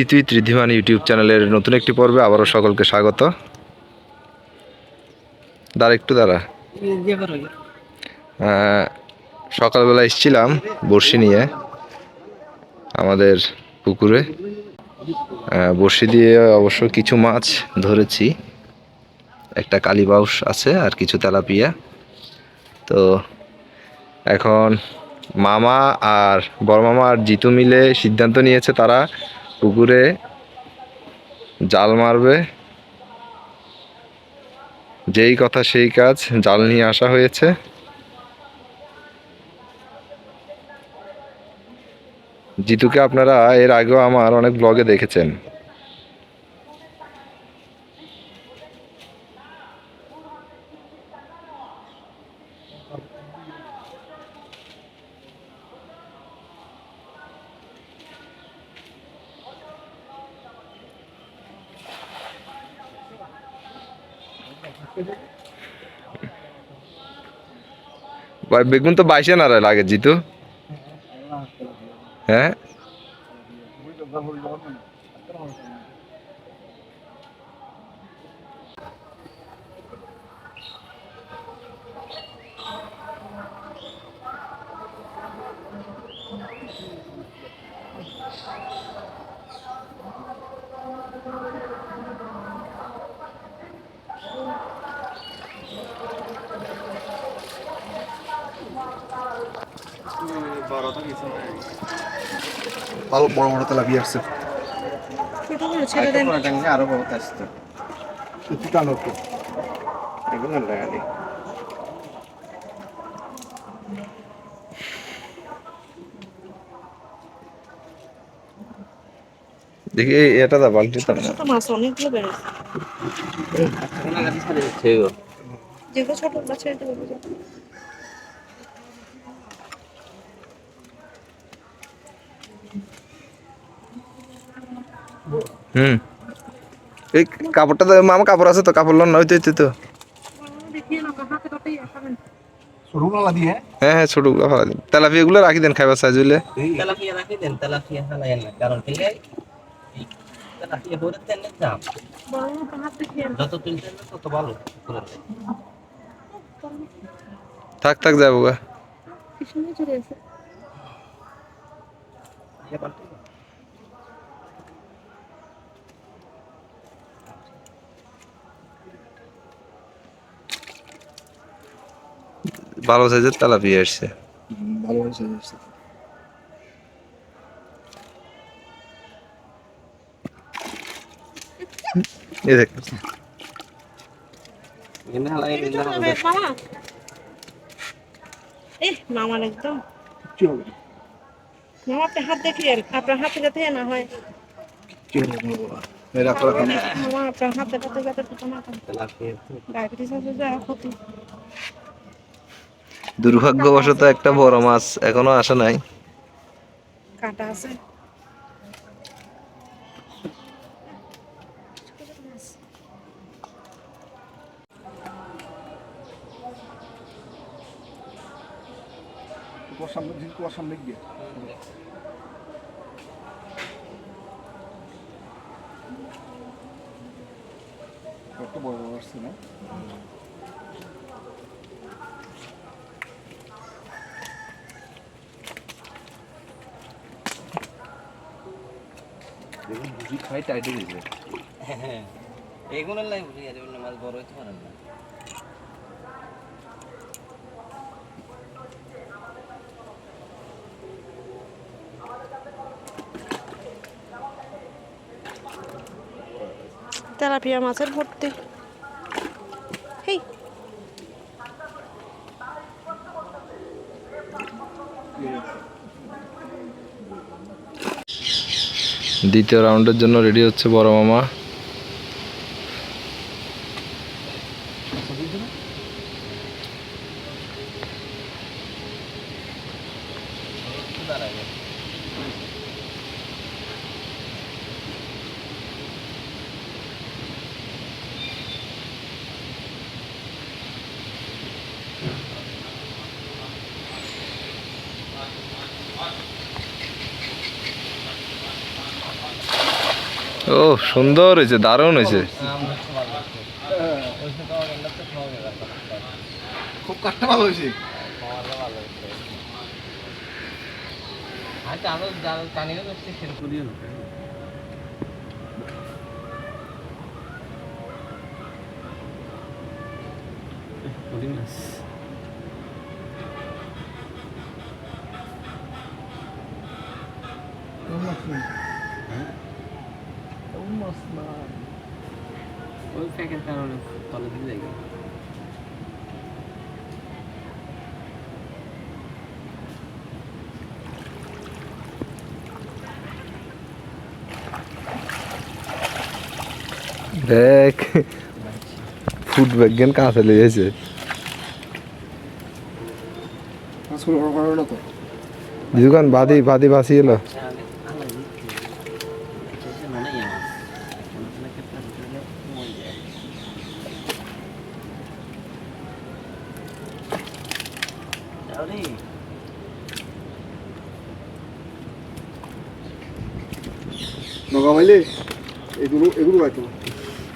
ঋতুইত Wriddhiman YouTube চ্যানেলের নতুন একটি পর্বে আবারও সকলকে স্বাগত। দাঁড়া একটু দাঁড়া। সকালবেলা এসছিলাম বড়শি নিয়ে, আমাদের পুকুরে। বড়শি দিয়ে অবশ্য কিছু মাছ ধরেছি, একটা কালীবাউস আছে আর কিছু তেলাপিয়া। তো এখন মামা আর বড় মামা আর জিতু মিলে সিদ্ধান্ত নিয়েছে তারা পুকুরে জাল মারবে। যেই কথা সেই কাজ, জাল নিয়ে আসা হয়েছে। জিতুকে আপনারা এর আগেও আমার অনেক ব্লগে দেখেছেন। বেগুন তো বাইশে না লাগে জিতু? হ্যাঁ? ভালো বড় বড় তেলাপিয়া আসছে। ছোটগুলো ছেড়ে দেন। আরও বড় আসছে সত্যি টানো একটু এগুলো লাগালি দেখি এটা দা বালতি ছোট ছোট মাছ অনেকগুলো বেড়েছে। যেগুলো ছোটগুলো ছেড়ে দেবো হুম। এই কাপড়টা তো মামা কাপড় আছে তো কাপড় লন নয় তো তো হ্যাঁ হ্যাঁ রাখি দেন খাইবার সাইজ হইলে। তেলাপিয়া রাখি দেন তেলাপিয়া হালাইয়েন না কারণ ঠিক আছে তেলাপিয়া ভরে দেন দাম বড় মতো হাত দেখিয়ে নাও। যত তুলতেন তত ভালো থাক থাক যাব গা। চলে ভালো সাইজের তেলাপিয়া আসছে। ভালো। এই দেখ। মামার একদম। হাত আপনার হাতে যাতে না হয়। মামা। আপনার হাতে যাতে ডায়াবেটিস আছে যা ক্ষতি। দুর্ভাগ্যবশত একটা বড় মাছ এখনও আসে নাই। কাটা আছে। সামনে গিয়ে কত বড় বড় আসছে না? টাইটে হ্যাঁ এগুলোর লাই মাছ বড় হইতে পারেন না। তেলাপিয়া মাছের ভর্তি। হেই। দ্বিতীয় রাউন্ডের জন্য রেডি হচ্ছে বড় মামা। ও সুন্দর হয়েছে দারুণ হয়েছে। খুব কাঠটা ভালো হয়েছে। আচ্ছা আরও যাচ্ছে সেরকম ওই তলে দিকে যাই দেখ ফুড বিজ্ঞান কাছে লেগেছে দোকান বাদি বাদি বাসি এলো।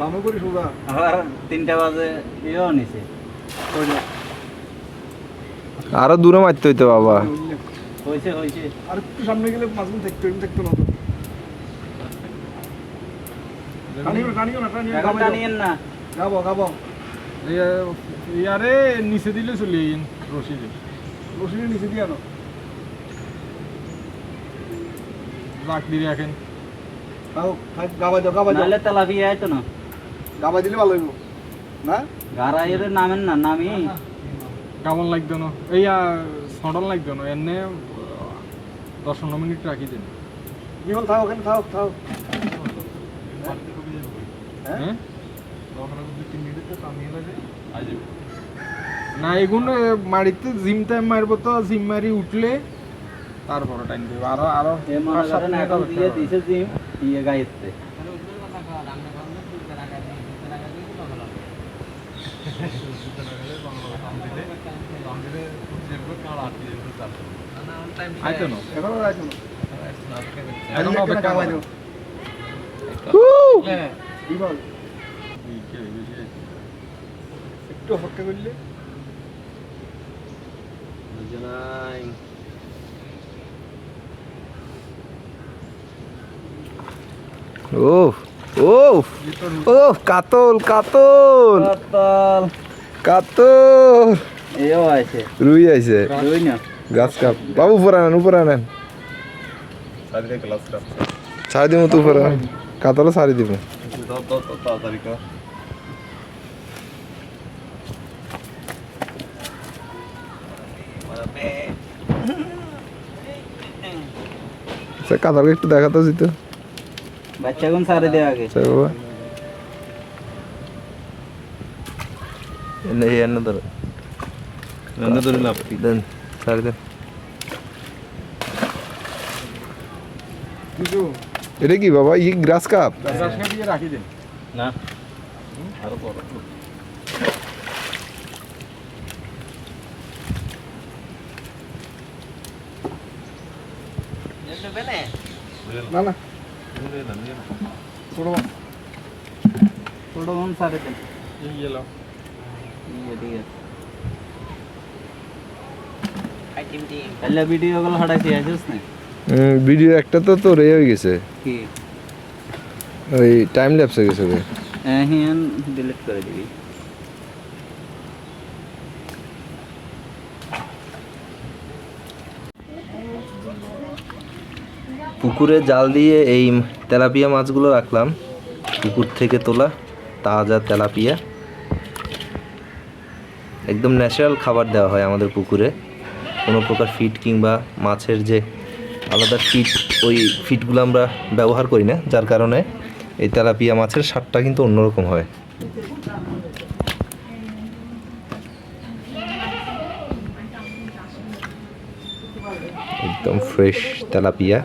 দামে করি সোজা আবার তিনটা বাজে ইয়েও নিছে। আরও দূরে মারতে হইতো বাবা। হয়েছে হয়েছে আর একটু সামনে গেলে মাঝখানে দেখতে দেখতে না তো গাবো গাবো। ইয়ারে নিচে দিলে চলে রশিদে। নিচে দিয়ে আনো। রাখেন। দাও দাও। তেলাপিয়া আইতো না। গাবাই দিলে ভালো হইব। না? গাড়াইয়ের নামেন না নামি। কেমন লাগতো না। এই সডন লাগতো না। এনে দশ পনেরো মিনিট রাখি দিন। বিমল থাও ওখানে থাও থাও হ্যাঁ? না এগুলো মারিতে জিম টাইম মারবো তো জিম মারি উঠলে তারপরে টাইম দেবো। আরও আরও এ মনে পাঁচ সাত করেন করো। দিছে জিম ইয়ে গাইতে আইতো না এখন আর আইতো না এখন এখন অপেক্ষা গাবাই করো। দাও বিমল একটু অপেক্ষা করলে? ও ও ও কাতল কাতল। কাতল। এও আছে রুই আইছে। রুই না। গাছ কাপ। বাবু উপরে আনেন উপরে আনেন। ছাড়ি দিব তো উপরে। কাতলে ছাড়ি দিব। সে কাতলকে একটু দেখাতে যেত। বাচ্চা কোন সারে দেওয়া আগে। বাবা। এনে এই এনে ধরো। এনে ধরে লাভ দেন ছাড়ি দেন কিছু এটা কি বাবা ই গ্রাস কাপ গাছটা দিয়ে রাখি দিন না না না ছোট মাছ ছোট কোন সারে দেন এই গেল ভিডিও গুলো হঠাৎ আসিস না ভিডিও একটা তো তোর হয়ে গেছে। কি? ওই টাইম ল্যাপস হয়ে গেছে। হ্যাঁ হ্যাঁ ডিলিট করে দিবি। পুকুরে জাল দিয়ে এই তেলাপিয়া মাছগুলো রাখলাম। পুকুর থেকে তোলা তাজা তেলাপিয়া। একদম ন্যাচারাল খাবার দেওয়া হয় আমাদের পুকুরে। কোনো প্রকার ফিট কিংবা মাছের যে আলাদা ফিট, ওই ফিটগুলো আমরা ব্যবহার করি না, যার কারণে এই তেলাপিয়া মাছের স্বাদটা কিন্তু অন্যরকম হয় একদম ফ্রেশ তেলাপিয়া।